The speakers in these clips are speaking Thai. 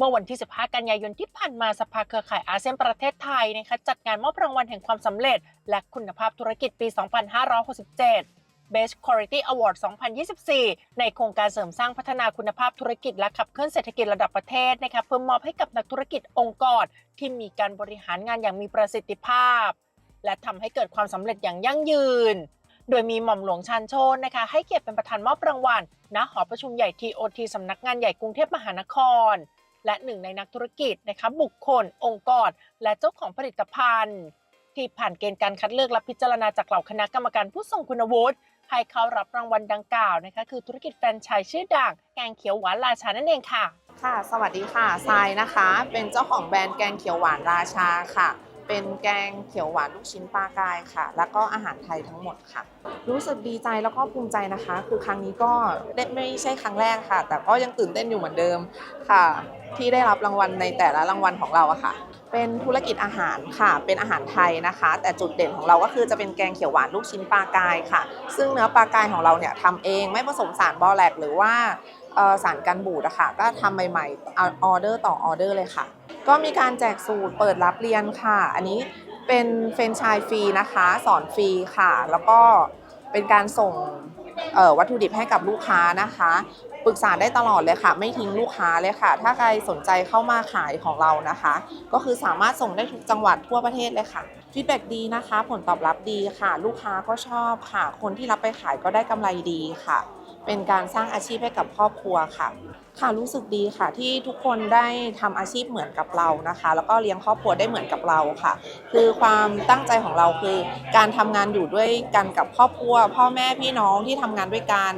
เมื่อวันที่ 15 กันยายนที่ผ่านมาสภาเครือข่ายอาเซียนประเทศไทยนะคะจัดงานมอบรางวัลแห่งความสำเร็จ และคุณภาพธุรกิจปี 2567 Best Quality Award 2024 ในโครงการเสริมสร้างพัฒนาคุณภาพธุรกิจและขับเคลื่อนเศรษฐกิจระดับประเทศนะคะเพื่อมอบให้กับนักธุรกิจองค์กรที่มีการบริหารงานอย่างมีประสิทธิภาพ และทำให้เกิดความสำเร็จอย่างยั่งยืน โดยมีหม่อมหลวงชันโชนนะคะให้เกียรติเป็นประธานมอบรางวัลณหอประชุมใหญ่ TOT สำนักงานใหญ่กรุงเทพมหานคร และหนึ่งในนักธุรกิจนะคะบุคคล องค์กร และเจ้าของผลิตภัณฑ์ที่ผ่านเกณฑ์การคัดเลือกและพิจารณาจากเหล่าคณะกรรมการผู้ทรงคุณวุฒิให้เขารับรางวัลดังกล่าวนะคะคือธุรกิจแฟรนไชส์ชื่อดังแกงเขียวหวานราชานั่นเองค่ะ ค่ะ สวัสดีค่ะทรายนะคะ เป็นเจ้าของแบรนด์แกงเขียวหวานราชาค่ะ เป็นแกงเขียวหวานลูกชิ้นปลากายค่ะ แล้วก็อาหารไทยทั้งหมดค่ะ รู้สึกดีใจแล้วก็ภูมิใจนะคะ คือครั้งนี้ก็ได้ไม่ใช่ครั้งแรกค่ะ แต่ก็ยังตื่นเต้นอยู่เหมือนเดิมค่ะ ที่ได้รับรางวัลในแต่ละรางวัลของเราอะค่ะ เป็นธุรกิจอาหารค่ะ เป็นอาหารไทยนะคะ แต่จุดเด่นของเราก็คือจะเป็นแกงเขียวหวานลูกชิ้นปลากายค่ะ ซึ่งเนื้อปลากายของเราเนี่ยทำเองไม่ผสมสารบอแลกหรือว่าสารกันบูดอะค่ะก็ทำใหม่ๆเอาออเดอร์ต่อออเดอร์เลยค่ะ ก็มีการแจกสูตรเปิดรับเรียนค่ะ อันนี้เป็นเฟรนชส์ฟรีนะคะ สอนฟรีค่ะ แล้วก็เป็นการส่งวัตถุดิบให้กับลูกค้านะคะ ปรึกษาได้ตลอดเลยค่ะ ไม่ทิ้งลูกค้าเลยค่ะ ถ้าใครสนใจเข้ามาขายของเรานะคะ ก็คือสามารถส่งได้ทุกจังหวัดทั่วประเทศเลยค่ะฟีดแบ็ดีนะคะ ผลตอบรับดีค่ะ ลูกค้าก็ชอบค่ะ คนที่รับไปขายก็ได้กำไรดีค่ะ เป็นการสร้างอาชีพให้กับครอบครัวค่ะ ค่ะรู้สึกดีค่ะที่ทุกคนได้ทำอาชีพเหมือนกับเรานะคะ แล้วก็เลี้ยงครอบครัวได้เหมือนกับเราค่ะ คือความตั้งใจของเราคือ การทำงานอยู่ด้วยกันกับครอบครัว พ่อแม่พี่น้องที่ทำงานด้วยกัน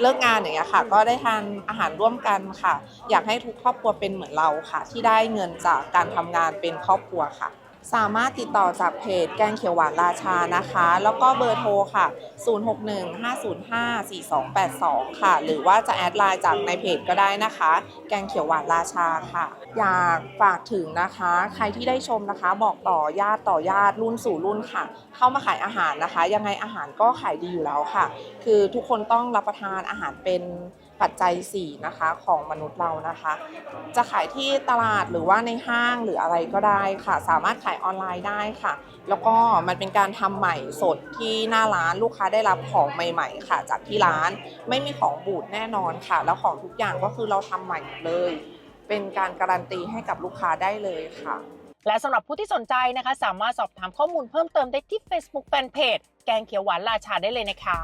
เลิกงานอย่างเงี้ยค่ะ ก็ได้ทานอาหารร่วมกันค่ะ อยากให้ทุกครอบครัวเป็นเหมือนเราค่ะ ที่ได้เงินจากการทำงานเป็นครอบครัวค่ะ สามารถติดต่อจากเพจแกงเขียวหวานราชานะคะ แล้วก็เบอร์โทรค่ะ 0615054282 ค่ะ หรือว่าจะแอดไลน์จากในเพจก็ได้นะคะ แกงเขียวหวานราชาค่ะ อยากฝากถึงนะคะ ใครที่ได้ชมนะคะ บอกต่อญาติต่อญาติรุ่นสู่รุ่นค่ะ เข้ามาขายอาหารนะคะ ยังไงอาหารก็ขายดีอยู่แล้วค่ะ คือทุกคนต้องรับประทานอาหารเป็น ปัจจัย 4 นะคะของมนุษย์เรานะคะ จะขายที่ตลาดหรือว่าในห้างหรืออะไรก็ได้ค่ะ สามารถขายออนไลน์ได้ค่ะ แล้วก็มันเป็นการทำใหม่สดที่หน้าร้านลูกค้าได้รับของใหม่ ๆ ค่ะ จากที่ร้านไม่มีของบูดแน่นอนค่ะ แล้วของทุกอย่างก็คือเราทำใหม่เลย เป็นการการันตีให้กับลูกค้าได้เลยค่ะ และสำหรับผู้ที่สนใจนะคะ สามารถสอบถามข้อมูลเพิ่มเติมได้ที่ Facebook Fanpage แกงเขียวหวานราชาได้เลยนะคะ